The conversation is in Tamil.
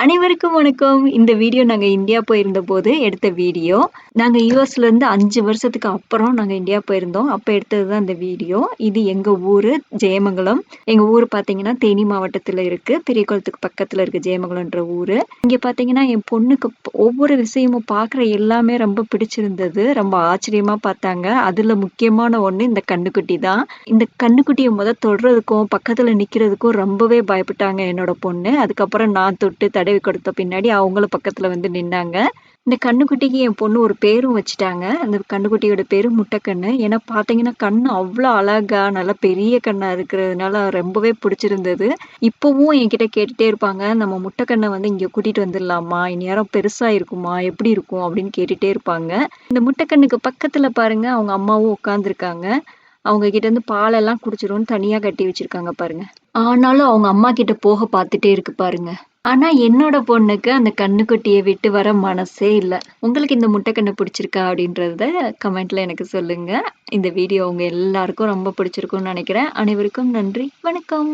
அனைவருக்கும் வணக்கம். இந்த வீடியோ நாங்கள் இந்தியா போயிருந்தபோது எடுத்த வீடியோ. நாங்கள் யூஎஸ்லேருந்து அஞ்சு வருஷத்துக்கு அப்புறம் நாங்கள் இந்தியா போயிருந்தோம். அப்போ எடுத்தது தான் இந்த வீடியோ. இது எங்கள் ஊர் ஜெயமங்கலம். எங்கள் ஊர் பார்த்தீங்கன்னா, தேனி மாவட்டத்தில் இருக்கு. பெரியகுளத்துக்கு பக்கத்தில் இருக்கு ஜெயமங்கலம்ன்ற ஊர் இங்கே பார்த்தீங்கன்னா, என் பொண்ணுக்கு ஒவ்வொரு விஷயமும் பார்க்குற எல்லாமே ரொம்ப பிடிச்சிருந்தது. ரொம்ப ஆச்சரியமா பார்த்தாங்க. அதில் முக்கியமான ஒன்று இந்த கண்ணுக்குட்டி தான். இந்த கண்ணுக்குட்டியை முதல் தொடுறதுக்கும், பக்கத்தில் நிற்கிறதுக்கும் ரொம்பவே பயப்பட்டாங்க என்னோட பொண்ணு. அதுக்கப்புறம் நான் தொட்டு தடவி கொடுத்த பின்னாடி அவங்களும் பக்கத்தில் வந்து நின்னாங்க. இந்த கண்ணுக்குட்டிக்கு என் பொண்ணு ஒரு பேரும் வச்சுட்டாங்க. அந்த கண்ணுக்குட்டியோட பேர் முட்டைக்கண்ணு. ஏன்னா பார்த்தீங்கன்னா, கண்ணு அவ்வளோ அழகா, நல்லா பெரிய கண்ணாக இருக்கிறதுனால ரொம்பவே பிடிச்சிருந்தது. இப்போவும் என்கிட்ட கேட்டுகிட்டே இருப்பாங்க. "நம்ம முட்டைக்கண்ணை வந்து இங்கே கூட்டிகிட்டு வந்துடலாமா? இந்நேரம் பெருசாக இருக்குமா? எப்படி இருக்கும்?" அப்படின்னு கேட்டுகிட்டே இருப்பாங்க. இந்த முட்டைக்கண்ணுக்கு பக்கத்தில் பாருங்க, அவங்க அம்மாவும் உட்காந்துருக்காங்க. அவங்க கிட்டேருந்து பாலெல்லாம் குடிச்சிரும்னு தனியாக கட்டி வச்சிருக்காங்க பாருங்க. ஆனாலும் அவங்க அம்மா கிட்ட போக பார்த்துட்டே இருக்கு பாருங்க. ஆனா என்னோட பொண்ணுக்கு அந்த கன்னுக்குட்டிய விட்டு வர மனசே இல்ல. உங்களுக்கு இந்த முட்டைக்கண்ணு பிடிச்சிருக்கா? அப்படின்றத கமெண்ட்ல எனக்கு சொல்லுங்க. இந்த வீடியோ உங்க எல்லாருக்கும் ரொம்ப பிடிச்சிருக்கும்னு நெனைக்கிறேன். அனைவருக்கும் நன்றி. வணக்கம்.